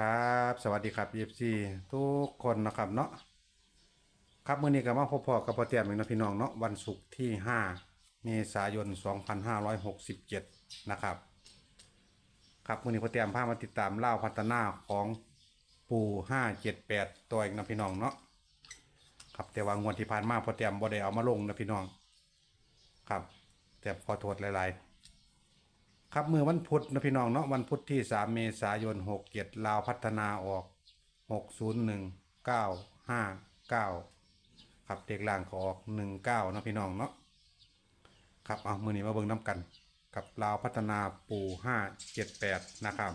ครับ สวัสดีครับ EFC ทุกคนนะครับเนาะครับมื้อนี้ก็มาพบพอกับพ่อเตียมอีกนะพี่น้องเนาะวันศุกร์ที่ 5 เมษายน 2567 นะครับครับมื้อนี้พ่อเตียมพามาติดตามเล่าพัฒนาของปู578 ตัวเองนะพี่น้องเนาะครับแต่ว่างวดที่ผ่านมาพ่อเตียมบ่ได้เอามาลงนะพี่น้อง ครับแต่ขอโทษหลาย ๆ ครับมือวันพุธนะพี่น้องเนาะวันพุธที่ 3 เมษายน6 7ลาวพัฒนาออก 601 959ครับเด็กล่างก็ออก 19นะพี่น้องเนาะครับเอามือนี้มาเบิ่งน้ำกัน กับลาวพัฒนาปู578นะครับ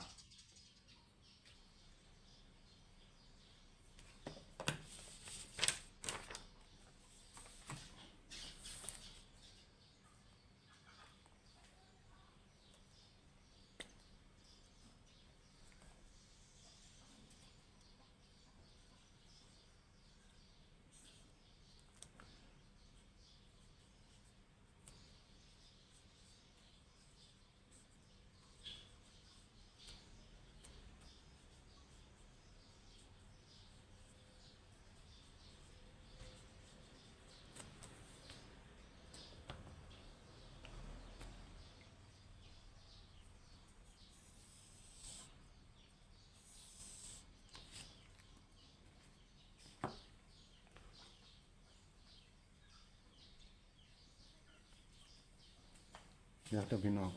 เดี๋ยวเดี๋ยวพี่น้อง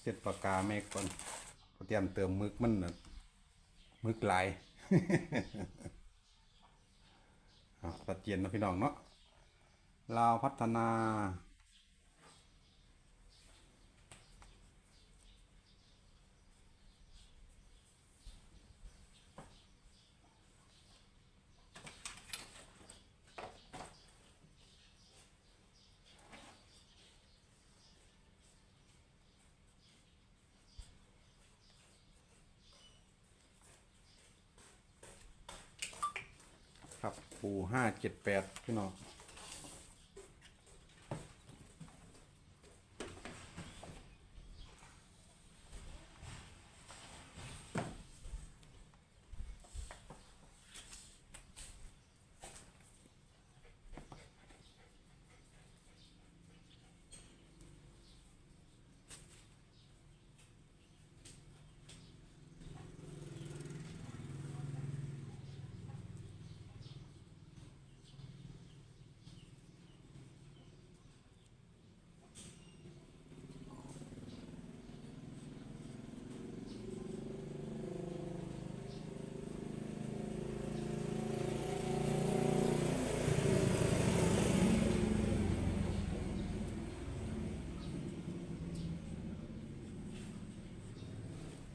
เสร็จปากกาแม่ก่อนเตรียมเติมมึกมันน่ะมึกลายเอาตัดเจียนนะพี่น้องเนาะลาวพัฒนา ครับ ปูห้าเจ็ดแปดพี่น้อง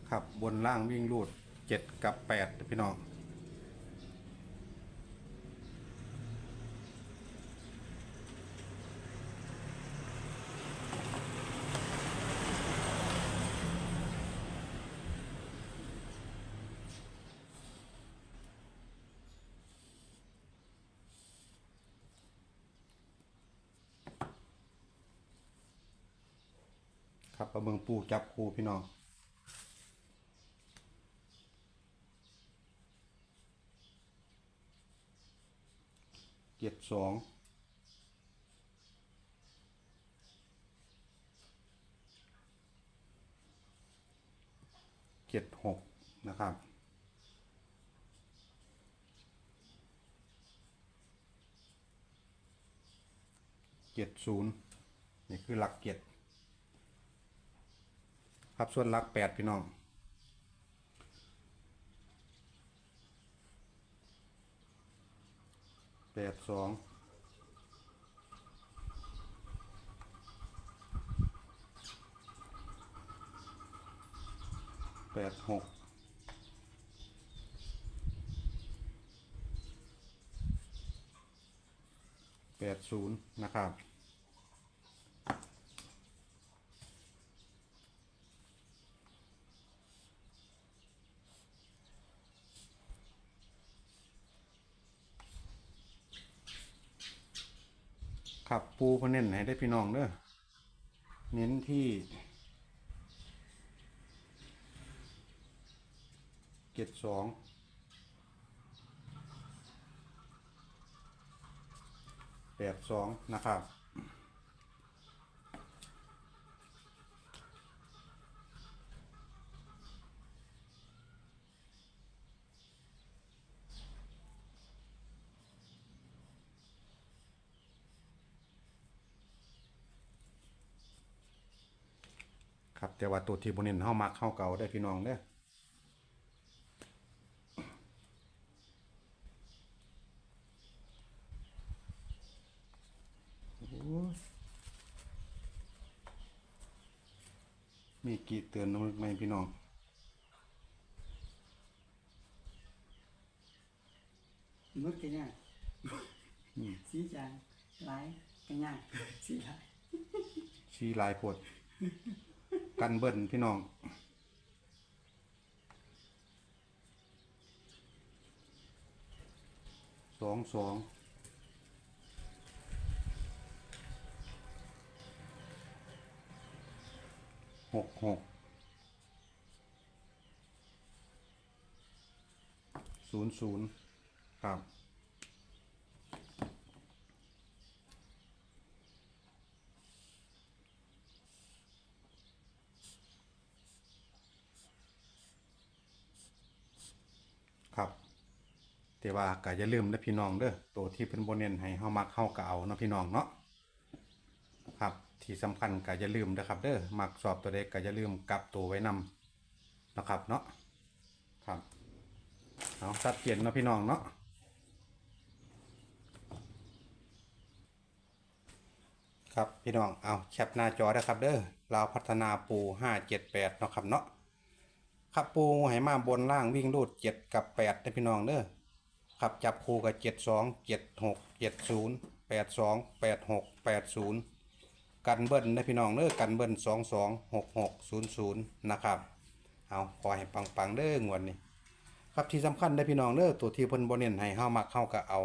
ครับบนล่างวิ่งรูดเจ็ดกับแปดพี่น้องครับประเบิงปูจับคูพี่น้อง จ็ดสองเจ็ดหกนะครับเจ็ดศูนย์นี่คือหลักเจ็ดครับส่วนหลักแปดพี่น้อง แปดสองแปดหกแปดศูนย์นะครับ ครับปูพเน้นให้ได้พี่น้องเด้อเน้นที่เจ็ดสองแปดสองนะครับ ครับ แต่ว่าตัวที่บนเน้นเฮามักเฮาเก่าได้อพี่น้องเด้อโอ้ยมีกี่เตือนน้ำไหมพี่น้องมึกกันเนี่ยสีจางหลายกันยากสีหลายชี้ลายโพด กันเบิ้ลพี่น้องสองสองหกหกศูนย์ศูนย์ครับครับ แต่ว่าก็อย่าลืมนะพี่น้องเด้อตัวที่เพิ่นบ่เน้นให้เฮามักเฮาก็เอาเนาะพี่น้องเนาะครับที่สำคัญก็อย่าลืมนะครับเด้อมักสอบตัวใดก็อย่าลืมกลับตัวไว้นำนะครับเนาะครับเอาชัดเจนเนาะพี่น้องเนาะครับพี่น้องเอาแคปหน้าจอนะครับเด้อเราพัฒนาปู578เนาะครับเนาะครับปูให้มาบนล่างวิ่งรูดเจ็ดกับแปดนะพี่น้องเด้อ ครับจับคู่กับเจ็ดสองเจ็ดหกเจ็ดศูนย์แปดสองแปดหกแปดศูนย์กันเบิ้ลนะพี่น้องเด้อกันเบิ้ลสองสองหกหกศูนย์ศูนย์นะครับเอาขอให้ปังๆเด้องวดนี้ ครับที่สำคัญได้พี่น้องเด้อตัวที่เพิ่นบ่เน้นให้เฮามักเฮาก็เอา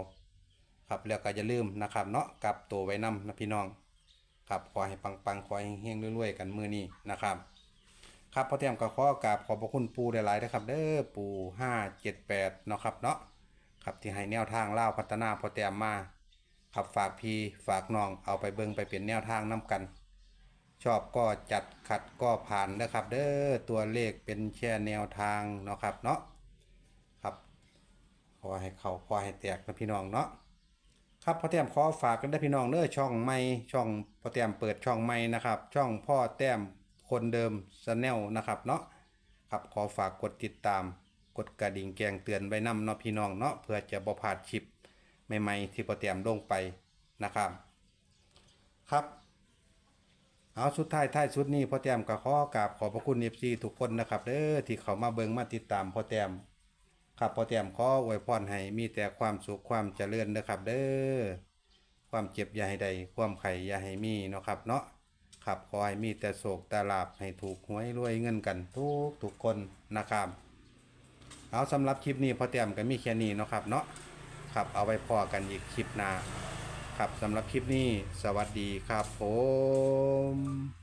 ครับแล้วก็อย่าลืมนะครับเนาะกลับตัวไว้นํนะพี่น้อง ครับขอให้ปังๆขอให้เฮงๆรวยๆกันมือนี้นะครับ ครับพอเตรียมก็ขอกราบขอบพระคุณปูหลายๆนะครับ เด้อปูห้าเจ็ดแปดเนาะครับเนาะ ครับที่ให้แนวทางเล่าพัฒนาพอเตียมมาครับฝากพี่ฝากน้องเอาไปเบิงไปเปลี่ยนแนวทางน้กัน ชอบก็จัดขัดก็ผ่านนะครับ เด้อตัวเลขเป็นแค่แนวทางเนาะครับเนาะครับขอให้เขาขอให้แตกนะพี่น้องเนาะครับพอเตียมขอฝากกันได้พี่น้องเด้อช่องใหม่ช่องพอเตียมเปิดช่องใหม่นะครับ ช่องพ่อแต้มคนเดิมสแนลนะครับเนาะครับขอฝากกดติดตาม กดกระดิ่งแกงเตือนไว้นำเนาะพี่น้องเนาะเพื่อจะบ่พลาดคลิปใหม่ๆที่โปรเตรียมลงไปนะครับ ครับเอาสุดท้ายท้ายสุดนี้พอแต้มก็ขอกราบขอบพระคุณ FC ทุกคนนะครับเด้อที่เขามาเบิงมาติดตามพอแต้มครับพอแต้มขออวยพรให้มีแต่ความสุขความเจริญนะครับเด้อความเจ็บอย่าให้ใดความไข่อย่าให้มีเนาะครับเนาะครับขอให้มีแต่โศกแต่ลาบให้ถูกหวยรวยเงินกันทุกทุกคนนะครับ เอาสำหรับคลิปนี้พอเตรียมกันมีแค่นี้เนาะครับเนาะครับเอาไว้พอกันอีกคลิปหน้าครับสำหรับคลิปนี้ สวัสดีครับผม